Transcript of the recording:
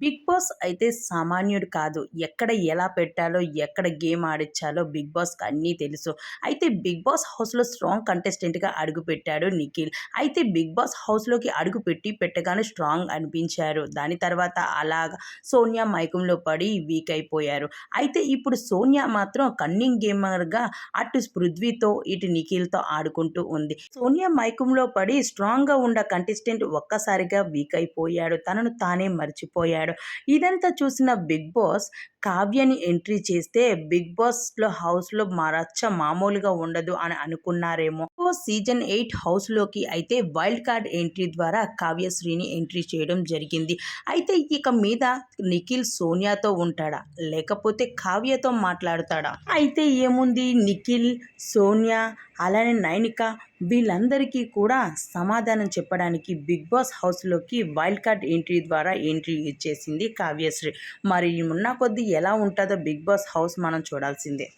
Big boss అయితే సామాన్యుడు కాదు. ఎక్కడ ఎలా పెట్టాలో ఎక్కడ గేమ్ ఆడించాలో బిగ్ బాస్కి అన్నీ తెలుసు. అయితే బిగ్ బాస్ హౌస్లో స్ట్రాంగ్ కంటెస్టెంట్గా అడుగుపెట్టాడు నిఖిల్. అయితే బిగ్ బాస్ హౌస్లోకి అడుగు పెట్టి పెట్టగానే స్ట్రాంగ్ అనిపించారు. దాని తర్వాత అలాగ సోనియా మైకంలో పడి వీక్ అయిపోయారు. అయితే ఇప్పుడు సోనియా మాత్రం కన్నింగ్ గేమర్గా అటు పృథ్వీతో ఇటు నిఖిల్తో ఆడుకుంటూ ఉంది. సోనియా మైకంలో పడి స్ట్రాంగ్గా ఉన్న కంటెస్టెంట్ ఒక్కసారిగా వీక్ అయిపోయాడు. తనను తానే మర్చిపోయాడు. ఇదంతా చూసిన బిగ్ బాస్ కావ్యని ఎంట్రీ చేస్తే బిగ్ బాస్లో హౌస్లో మా రచ్చ మామూలుగా ఉండదు అని అనుకున్నారేమో. సీజన్ ఎయిట్ హౌస్లోకి అయితే వైల్డ్ కార్డ్ ఎంట్రీ ద్వారా కావ్యశ్రీని ఎంట్రీ చేయడం జరిగింది. అయితే ఇక మీద నిఖిల్ సోనియాతో ఉంటాడా? లేకపోతే కావ్యతో మాట్లాడతాడా? అయితే ఏముంది? నిఖిల్ సోనియా అలానే నైనిక వీళ్ళందరికీ కూడా సమాధానం చెప్పడానికి బిగ్ బాస్ హౌస్లోకి వైల్డ్ కార్డ్ ఎంట్రీ ద్వారా ఎంట్రీ ఇచ్చేసింది కావ్యశ్రీ. మరి ఉన్న కొద్దీ ఎలా ఉంటుందో బిగ్ బాస్ హౌస్ మనం చూడాల్సిందే.